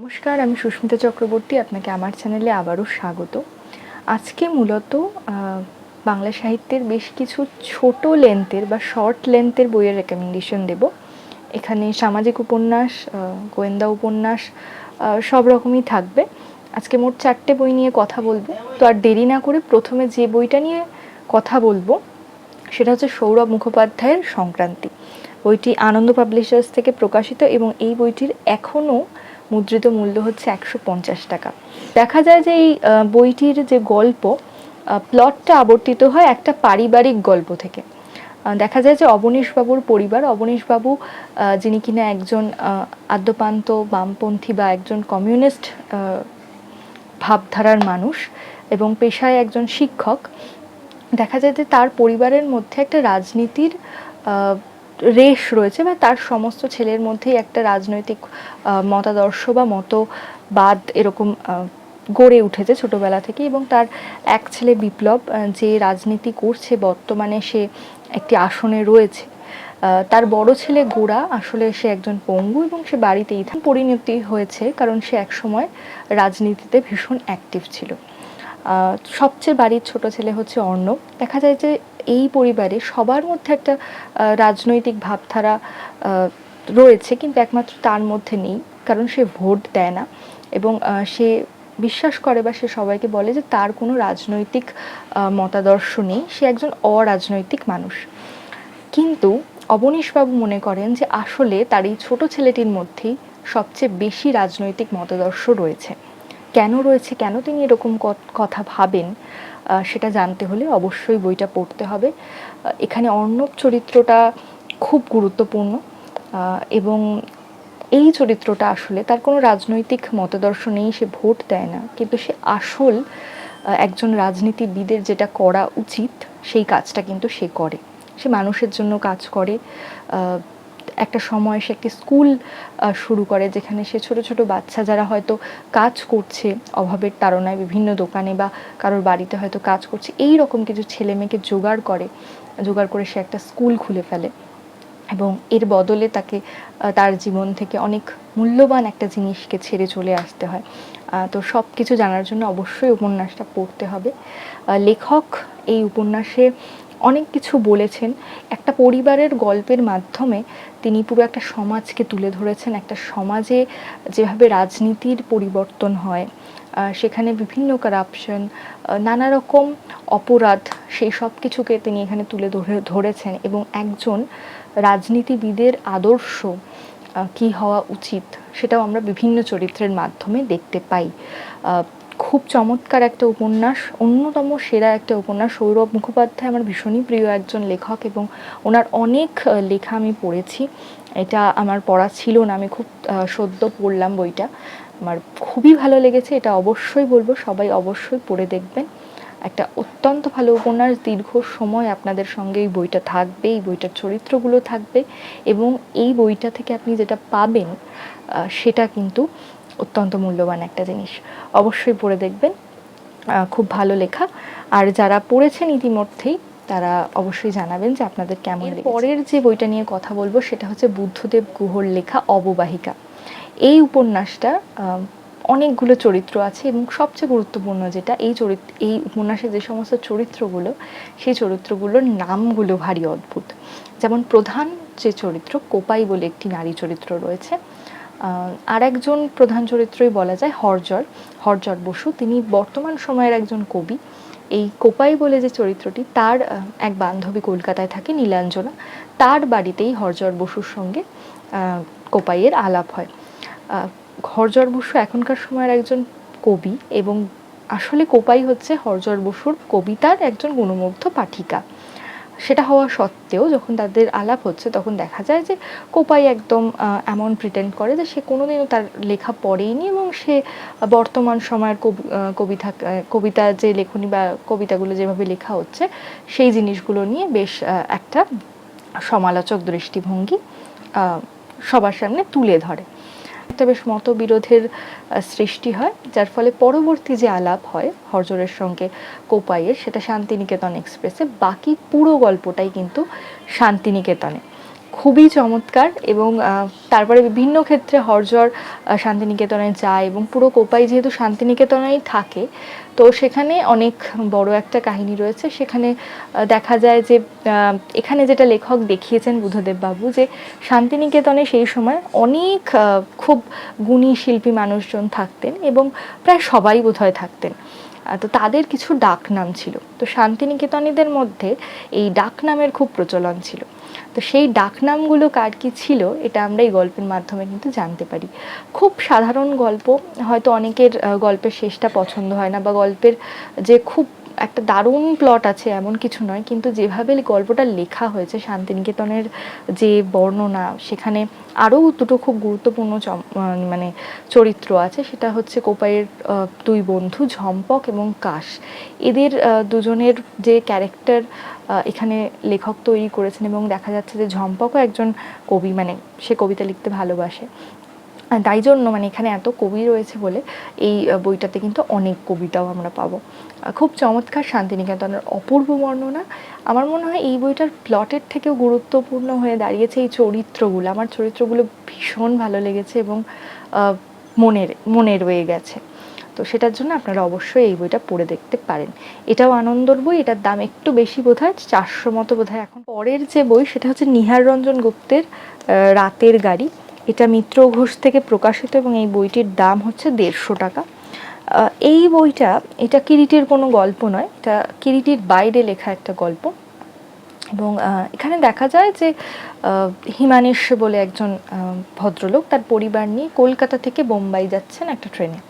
নমস্কার, আমি সুস্মিতা চক্রবর্তী, আপনাকে আমার চ্যানেলে আবারও স্বাগত। আজকে মূলত বাংলা সাহিত্যের বেশ কিছু ছোট লেন্থের বা শর্ট লেন্থের বইয়ের রেকমেন্ডেশন দেব। এখানে সামাজিক উপন্যাস গোয়েন্দা উপন্যাস সব রকমই থাকবে। আজকে মোট চারটে বই নিয়ে কথা বলব। তো আর দেরি না করে প্রথমে যে বইটা নিয়ে কথা বলব, সেটা হচ্ছে সৌরভ মুখোপাধ্যায়ের সংক্রান্তি। বইটি আনন্দ পাবলিশার্স থেকে প্রকাশিত এবং এই বইটির এখনও মুদ্রিত মূল্য হচ্ছে একশো পঞ্চাশ টাকা। দেখা যায় যে এই বইটির যে গল্প প্লটটা আবর্তিত হয় একটা পারিবারিক গল্প থেকে। দেখা যায় যে অবনীশবাবুর পরিবার, অবনীশবাবু যিনি কিনা একজন আদ্যপান্ত, বামপন্থী বা একজন কমিউনিস্ট ভাবধারার মানুষ এবং পেশায় একজন শিক্ষক, দেখা যায় যে তার পরিবারের মধ্যে একটা রাজনীতির রেশ রয়েছে বা তার সমস্ত ছেলের মধ্যেই একটা রাজনৈতিক মতাদর্শ বা মতবাদ এরকম গড়ে উঠেছে ছোটবেলা থেকে এবং তার এক ছেলে বিপ্লব যে রাজনীতি করছে বর্তমানে সে একটি আসনে রয়েছে তার বড় ছেলে গোড়া আসলে সে একজন পঙ্গু এবং সে বাড়িতেই। পরিণতি হয়েছে কারণ সে একসময় রাজনীতিতে ভীষণ অ্যাক্টিভ ছিল সবচেয়ে বাড়ির ছোট ছেলে হচ্ছে অর্ণব দেখা যায় যে এই পরিবারে সবার মধ্যে একটা রাজনৈতিক ভাবধারা রয়েছে, কিন্তু একমাত্র তার মধ্যে নেই, কারণ সে ভোট দেয় না এবং সে বিশ্বাস করে বা সে সবাইকে বলে যে তার কোনো রাজনৈতিক মতাদর্শ নেই, সে একজন অরাজনৈতিক মানুষ। কিন্তু অবনীশবাবু মনে করেন যে আসলে তার এই ছোট ছেলেটির মধ্যেই সবচেয়ে বেশি রাজনৈতিক মতাদর্শ রয়েছে। কেন রয়েছে, কেন তিনি এরকম কথা ভাবেন? সেটা জানতে হলে অবশ্যই বইটা পড়তে হবে। এখানে অর্ণব চরিত্রটা খুব গুরুত্বপূর্ণ। এবং এই চরিত্রটা আসলে তার কোনো রাজনৈতিক মতাদর্শ নেই সে ভোট দেয় না। কিন্তু সে আসল একজন রাজনীতিবিদের যেটা করা উচিত, সেই কাজটা কিন্তু সে করে। সে মানুষের জন্য কাজ করে। একটা সময় সে একটি স্কুল শুরু করে যেখানে সে ছোট ছোট বাচ্চা যারা হয়তো কাজ করছে অভাবের তাড়নায় বিভিন্ন দোকানে বা কারোর বাড়িতে হয়তো কাজ করছে, এই রকম কিছু ছেলে মেয়েকে জোগাড় করে জোগাড় করে সে একটা স্কুল খুলে ফেলে। এবং এর বদলে তাকে তার জীবন থেকে অনেক মূল্যবান একটা জিনিসকে ছেড়ে চলে আসতে হয়। তো সব কিছু জানার জন্য অবশ্যই উপন্যাসটা পড়তে হবে। লেখক এই উপন্যাসে অনেক কিছু বলেছেন। একটা পরিবারের গল্পের মাধ্যমে তিনি পুরো একটা সমাজকে তুলে ধরেছেন। একটা সমাজে যেভাবে রাজনীতির পরিবর্তন হয় সেখানে বিভিন্ন কারাপশন নানা রকম অপরাধ, সেই সব কিছুকে তিনি এখানে তুলে ধরে, ধরেছেন এবং একজন রাজনীতিবিদের আদর্শ কি হওয়া উচিত, সেটাও আমরা বিভিন্ন চরিত্রের মাধ্যমে দেখতে পাই। খুব চমৎকার একটা উপন্যাস, অন্যতম সেরা একটা উপন্যাস। সৌরভ মুখোপাধ্যায় আমার ভীষণই প্রিয় একজন লেখক এবং ওনার অনেক লেখা আমি পড়েছি। এটা আমার পড়া ছিল না, আমি খুব সদ্য পড়লাম বইটা। আমার খুবই ভালো লেগেছে, এটা অবশ্যই বলব, সবাই অবশ্যই পড়ে দেখবেন। একটা অত্যন্ত ভালো উপন্যাস, দীর্ঘ সময় আপনাদের সঙ্গে এই বইটা থাকবে, এই বইটার চরিত্রগুলো থাকবে এবং এই বইটা থেকে আপনি যেটা পাবেন সেটা কিন্তু অত্যন্ত মূল্যবান একটা জিনিস। অবশ্যই পড়ে দেখবেন। খুব ভালো লেখা। আর যারা পড়েছেন ইতিমধ্যেই তারা অবশ্যই জানাবেন যে আপনাদের কেমন পরের যে বইটা নিয়ে কথা বলব সেটা হচ্ছে বুদ্ধদেব গুহর লেখা অববাহিকা। এই উপন্যাসটা অনেকগুলো চরিত্র আছে এবং সবচেয়ে গুরুত্বপূর্ণ যেটা এই চরিত্র এই উপন্যাসে যে সমস্ত চরিত্রগুলো সেই চরিত্রগুলোর নামগুলো ভারী অদ্ভুত। যেমন প্রধান যে চরিত্র কোপাই বলে একটি নারী চরিত্র রয়েছে আর একজন প্রধান চরিত্রই বলা যায় হরজর হরজর বসু। তিনি বর্তমান সময়ের একজন কবি। এই কোপাই বলে যে চরিত্রটি, তার এক বান্ধবী কলকাতায় থাকে, নীলাঞ্জনা। তার বাড়িতেই হরজর বসুর সঙ্গে কোপাইয়ের আলাপ হয়। হরজর বসু এখনকার সময়ের একজন কবি এবং আসলে কোপাই হচ্ছে হরজর বসুর কবিতার একজন গুণমুগ্ধ পাঠিকা। সেটা হওয়া সত্ত্বেও যখন তাদের আলাপ হচ্ছে, তখন দেখা যায় যে কোপাই একদম এমন প্রিটেন্ড করে যে সে কোনোদিনও তার লেখা পড়েইনি এবং সে বর্তমান সময়ের কবি- কবিতা কবিতা যে লেখনী বা কবিতাগুলো যেভাবে লেখা হচ্ছে, সেই জিনিসগুলো নিয়ে বেশ একটা সমালোচক দৃষ্টিভঙ্গি সবার সামনে তুলে ধরে। একটা বেশ মতবিরোধের সৃষ্টি হয়, যার ফলে পরবর্তী যে আলাপ হয় হরজরের সঙ্গে কোপাইয়ের, সেটা শান্তিনিকেতন এক্সপ্রেসে, বাকি পুরো গল্পটাই কিন্তু শান্তিনিকেতনে। খুবই চমৎকার এবং তারপরে বিভিন্ন ক্ষেত্রে হরজর শান্তিনিকেতনে যায় এবং পুরো কোপাই যেহেতু শান্তিনিকেতনেই থাকে, তো সেখানে অনেক বড় একটা কাহিনী রয়েছে। সেখানে দেখা যায় যে এখানে যেটা লেখক দেখিয়েছেন বুদ্ধদেব বাবু যে, শান্তিনিকেতনে সেই সময় অনেক খুব গুণী শিল্পী মানুষজন থাকতেন এবং প্রায় সবাই বোধহয় থাকতেন। তো তাদের কিছু ডাক নাম ছিল। তো শান্তিনিকেতনীদের মধ্যে এই ডাক নামের খুব প্রচলন ছিল। তো সেই ডাকনামগুলো কার কি ছিল, এটা আমরা এই গল্পের মাধ্যমে কিন্তু জানতে পারি। খুব সাধারণ গল্প, হয়তো অনেকের গল্পের শেষটা পছন্দ হয় না বা গল্পের যে খুব একটা দারুণ প্লট আছে, এমন কিছু নয়, কিন্তু যেভাবে গল্পটা লেখা হয়েছে শান্তিনিকেতনের যে বর্ণনা, সেখানে আরও দুটো খুব গুরুত্বপূর্ণ মানে চরিত্র আছে, সেটা হচ্ছে কোপাইয়ের দুই বন্ধু ঝম্পক এবং কাশ। এদের দুজনের যে ক্যারেক্টার এখানে লেখক তৈরি করেছেন এবং দেখা যাচ্ছে যে ঝম্পকও একজন কবি মানে সে কবিতা লিখতে ভালোবাসে। তাই জন্য মানে এখানে এত কবি রয়েছে বলে এই বইটাতে কিন্তু অনেক কবিতাও আমরা পাবো। খুব চমৎকার শান্তিনিকেতনের অপূর্ব বর্ণনা। আমার মনে হয় এই বইটার প্লটের থেকেও গুরুত্বপূর্ণ হয়ে দাঁড়িয়েছে এই চরিত্রগুলো। আমার চরিত্রগুলো ভীষণ ভালো লেগেছে এবং মনের মনে রয়ে গেছে। তো সেটার জন্য আপনারা অবশ্যই এই বইটা পড়ে দেখতে পারেন। এটাও আনন্দর বই, এটার দাম একটু বেশি বোধ হয় চারশো মতো বোধ হয় এখন পরের যে বই, সেটা হচ্ছে নিহার রঞ্জন গুপ্তের রাতের গাড়ি। এটা মিত্র ঘোষ থেকে প্রকাশিত এবং এই বইটির দাম হচ্ছে দেড়শো টাকা। এই বইটা, এটা কিরিটির কোনো গল্প নয়, এটা কিরিটির বাইরে লেখা একটা গল্প। এবং এখানে দেখা যায় যে হিমানেশ বলে একজন ভদ্রলোক তার পরিবার নিয়ে কলকাতা থেকে বোম্বাই যাচ্ছেন একটা ট্রেনে।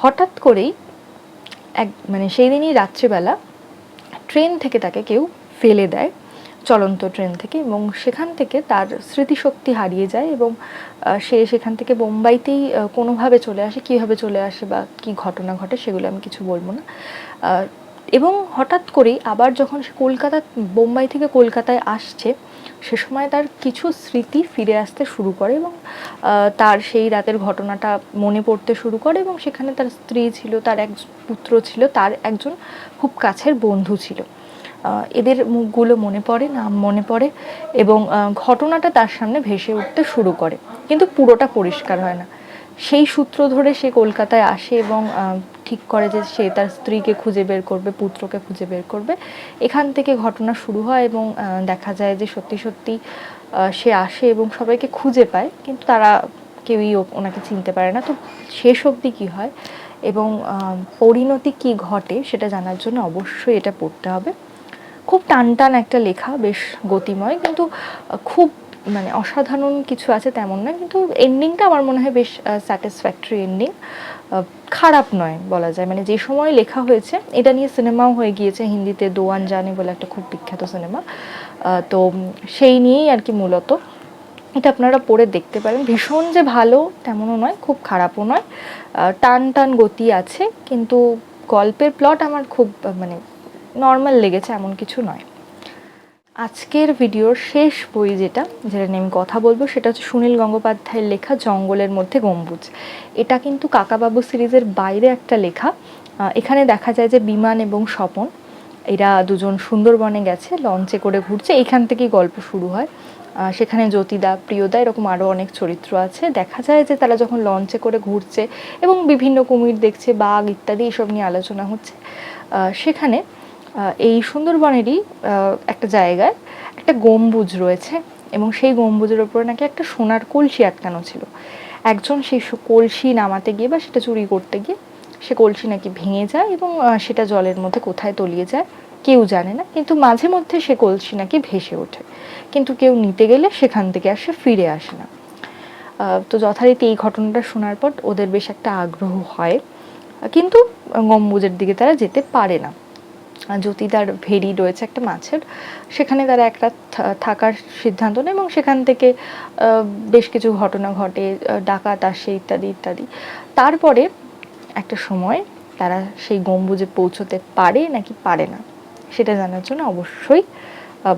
হঠাৎ করেই এক মানে সেই দিনই রাত্রিবেলা ট্রেন থেকে তাকে কেউ ফেলে দেয়। চলন্ত ট্রেন থেকে এবং সেখান থেকে তার স্মৃতিশক্তি হারিয়ে যায় এবং সে সেখান থেকে বোম্বাইতেই কোনোভাবে চলে আসে, কীভাবে চলে আসে বা কী ঘটনা ঘটে সেগুলো আমি কিছু বলব না। এবং হঠাৎ করেই আবার যখন সে কলকাতা, বোম্বাই থেকে কলকাতায় আসছে, সে সময় তার কিছু স্মৃতি ফিরে আসতে শুরু করে এবং তার সেই রাতের ঘটনাটা মনে পড়তে শুরু করে এবং সেখানে তার স্ত্রী ছিল, তার এক পুত্র ছিল, তার একজন খুব কাছের বন্ধু ছিল। এদের মুখগুলো মনে পড়ে, নাম মনে পড়ে এবং ঘটনাটা তার সামনে ভেসে উঠতে শুরু করে। কিন্তু পুরোটা পরিষ্কার হয় না। সেই সূত্র ধরে সে কলকাতায় আসে এবং ঠিক করে যে সে তার স্ত্রীকে খুঁজে বের করবে, পুত্রকে খুঁজে বের করবে। এখান থেকে ঘটনা শুরু হয় এবং দেখা যায় যে সত্যি সত্যি সে আসে এবং সবাইকে খুঁজে পায়, কিন্তু তারা কেউই ওনাকে চিনতে পারে না। তো শেষ অবধি কী হয় এবং পরিণতি কি ঘটে সেটা জানার জন্য অবশ্যই এটা পড়তে হবে। খুব টান টান একটা লেখা, বেশ গতিময়, কিন্তু খুব মানে অসাধারণ কিছু আছে তেমন নয়, কিন্তু এন্ডিংটা আমার মনে হয় বেশ স্যাটিসফ্যাক্টরি এন্ডিং খারাপ নয় বলা যায়। মানে যে সময় লেখা হয়েছে, এটা নিয়ে সিনেমাও হয়ে গিয়েছে, হিন্দিতে দোয়ান জানে বলে একটা খুব বিখ্যাত সিনেমা তো, সেই নিয়েই আর কি মূলত। এটা আপনারা পড়ে দেখতে পারেন। ভীষণ যে ভালো তেমনও নয়, খুব খারাপও নয়। টান টান গতি আছে, কিন্তু গল্পের প্লট আমার খুব মানে নর্মাল লেগেছে, এমন কিছু নয়। আজকের ভিডিওর শেষ বই যেটা যেটা নিয়ে আমি কথা বলব, সেটা হচ্ছে সুনীল গঙ্গোপাধ্যায়ের লেখা জঙ্গলের মধ্যে গম্বুজ। এটা কিন্তু কাকাবাবু সিরিজের বাইরে একটা লেখা। এখানে দেখা যায় যে বিমান এবং স্বপন, এরা দুজন সুন্দরবনে গেছে, লঞ্চে করে ঘুরছে, এখান থেকেই গল্প শুরু হয়। সেখানে জ্যোতিদা, প্রিয়দা, এরকম আরও অনেক চরিত্র আছে। দেখা যায় যে তারা যখন লঞ্চে করে ঘুরছে এবং বিভিন্ন কুমির দেখছে, বাঘ ইত্যাদি, এসব নিয়ে আলোচনা হচ্ছে। সেখানে এই সুন্দরবনেরই একটা জায়গায় একটা গম্বুজ রয়েছে এবং সেই গম্বুজের ওপরে নাকি একটা সোনার কলসি আটকানো ছিল। একজন সেই কলসি নামাতে গিয়ে বা সেটা চুরি করতে গিয়ে সে কলসি নাকি ভেঙে যায় এবং সেটা জলের মধ্যে কোথায় তলিয়ে যায় কেউ জানে না। কিন্তু মাঝে মধ্যে সে কলসি নাকি ভেসে ওঠে। কিন্তু কেউ নিতে গেলে সেখান থেকে আর সে ফিরে আসে না। তো যথারীতি এই ঘটনাটা শোনার পর ওদের বেশ একটা আগ্রহ হয়। কিন্তু গম্বুজের দিকে তারা যেতে পারে না। জ্যোতিদার ভেরি রয়েছে একটা মাছের। সেখানে তারা এক রাত থাকার সিদ্ধান্ত নেয় এবং সেখান থেকে বেশ কিছু ঘটনা ঘটে ডাকাত আসে ইত্যাদি ইত্যাদি। তারপরে একটা সময় তারা সেই গম্বুজে পৌঁছতে পারে নাকি পারে না, সেটা জানার জন্য অবশ্যই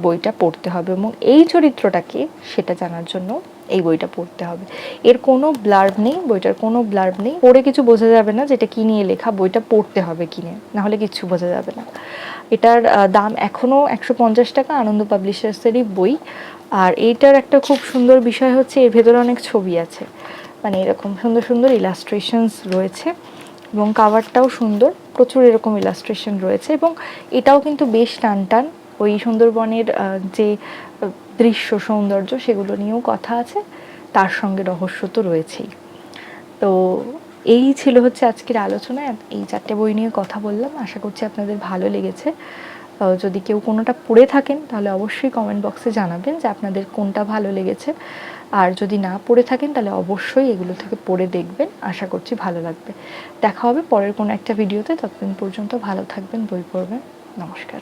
বইটা পড়তে হবে এবং এই চরিত্রটাকে সেটা জানার জন্য এই বইটা পড়তে হবে। এর কোনো ব্লার্ব নেই, বইটার কোনো ব্লার্ব নেই। পড়ে কিছু বোঝা যাবে না যেটা কি নিয়ে লেখা, বইটা পড়তে হবে কিনে না হলে কিচ্ছু বোঝা যাবে না। এটার দাম এখনও একশো পঞ্চাশ টাকা আনন্দ পাবলিশার্সেরই বই। আর এইটার একটা খুব সুন্দর বিষয় হচ্ছে, এর ভেতরে অনেক ছবি আছে। মানে এরকম সুন্দর সুন্দর ইলাস্ট্রেশনস রয়েছে এবং কাভারটাও সুন্দর, প্রচুর এরকম ইলাস্ট্রেশন রয়েছে এবং এটাও কিন্তু বেশ টান টান ওই সুন্দরবনের যে দৃশ্য সৌন্দর্য সেগুলো নিয়েও কথা আছে। তার সঙ্গে রহস্য তো রয়েছেই। তো এই ছিল হচ্ছে আজকের আলোচনা। এই চারটে বই নিয়ে কথা বললাম। আশা করছি আপনাদের ভালো লেগেছে। যদি কেউ কোনোটা পড়ে থাকেন, তাহলে অবশ্যই কমেন্ট বক্সে জানাবেন যে আপনাদের কোনটা ভালো লেগেছে। আর যদি না পড়ে থাকেন, তাহলে অবশ্যই এগুলো থেকে পড়ে দেখবেন। আশা করছি ভালো লাগবে। দেখা হবে পরের কোনো একটা ভিডিওতে ততদিন পর্যন্ত ভালো থাকবেন, বই পড়বেন। নমস্কার।